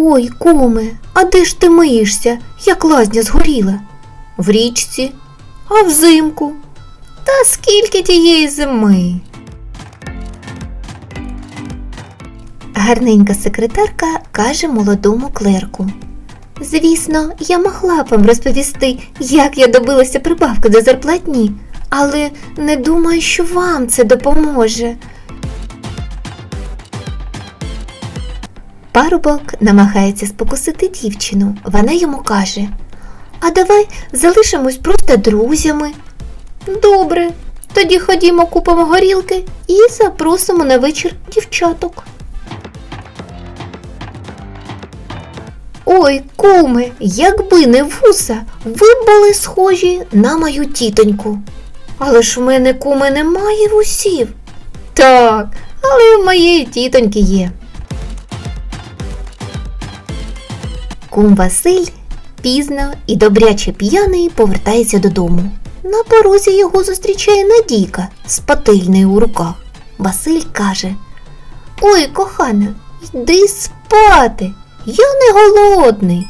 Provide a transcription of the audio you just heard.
Ой, куме, а де ж ти миєшся, як лазня згоріла? В річці, а взимку. Та скільки тієї зими. Гарненька секретарка каже молодому клерку. Звісно, я могла б вам розповісти, як я добилася прибавки до зарплатні, але не думаю, що вам це допоможе. Парубок намагається спокусити дівчину. Вона йому каже: А давай залишимось просто друзями. Добре, тоді ходімо купимо горілки і запросимо на вечір дівчаток. Ой, куме, якби не вуса, ви були схожі на мою тітоньку. Але ж в мене куме немає вусів. Так, але в моєї тітоньки є. Кум Василь пізно і добряче п'яний повертається додому. На порозі його зустрічає Надійка з пательнею у руках. Василь каже: Ой, кохана, йди спати, я не голодний.